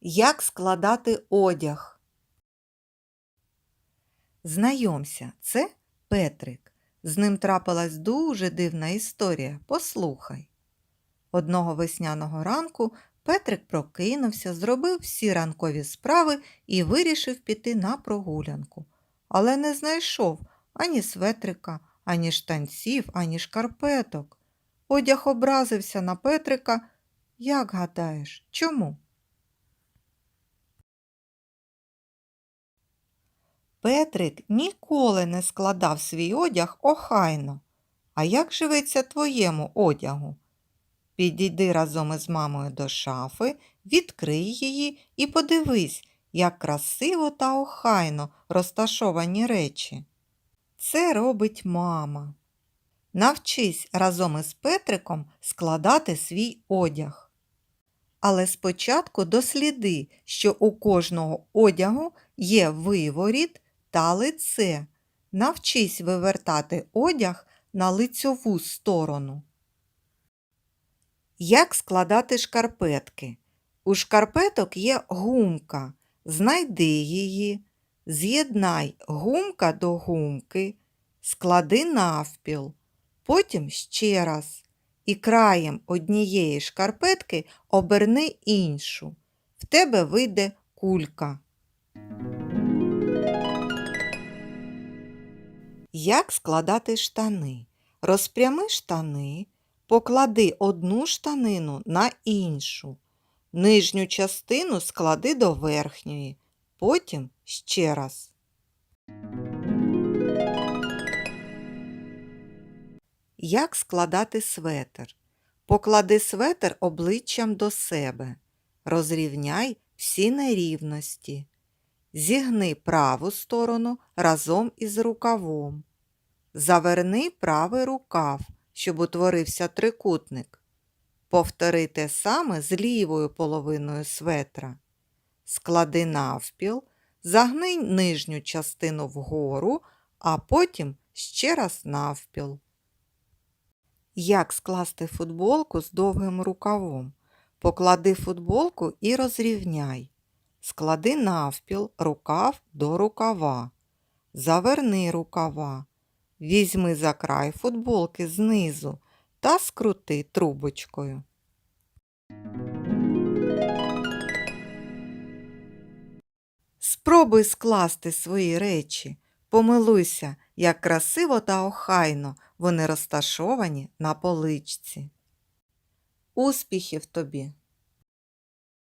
Як складати одяг? Знайомся, це Петрик. З ним трапилась дуже дивна історія. Послухай. Одного весняного ранку Петрик прокинувся, зробив всі ранкові справи і вирішив піти на прогулянку. Але не знайшов ані светрика, ані штанців, ані шкарпеток. Одяг образився на Петрика. Як гадаєш, чому? Петрик ніколи не складав свій одяг охайно. А як живеться твоєму одягу? Підійди разом із мамою до шафи, відкрий її і подивись, як красиво та охайно розташовані речі. Це робить мама. Навчись разом із Петриком складати свій одяг. Але спочатку досліди, що у кожного одягу є виворіт та лице. Навчись вивертати одяг на лицьову сторону. Як складати шкарпетки? У шкарпеток є гумка. Знайди її, з'єднай гумка до гумки, склади навпіл, потім ще раз і краєм однієї шкарпетки оберни іншу. В тебе вийде кулька. Як складати штани? Розпрями штани, поклади одну штанину на іншу. Нижню частину склади до верхньої, потім ще раз. Як складати светр? Поклади светр обличчям до себе. Розрівняй всі нерівності. Зігни праву сторону разом із рукавом. Заверни правий рукав, щоб утворився трикутник. Повтори те саме з лівою половиною светра. Склади навпіл, загни нижню частину вгору, а потім ще раз навпіл. Як скласти футболку з довгим рукавом? Поклади футболку і розрівняй. Склади навпіл рукав до рукава. Заверни рукава. Візьми за край футболки знизу та скрути трубочкою. Спробуй скласти свої речі. Помилуйся, як красиво та охайно вони розташовані на поличці. Успіхів тобі!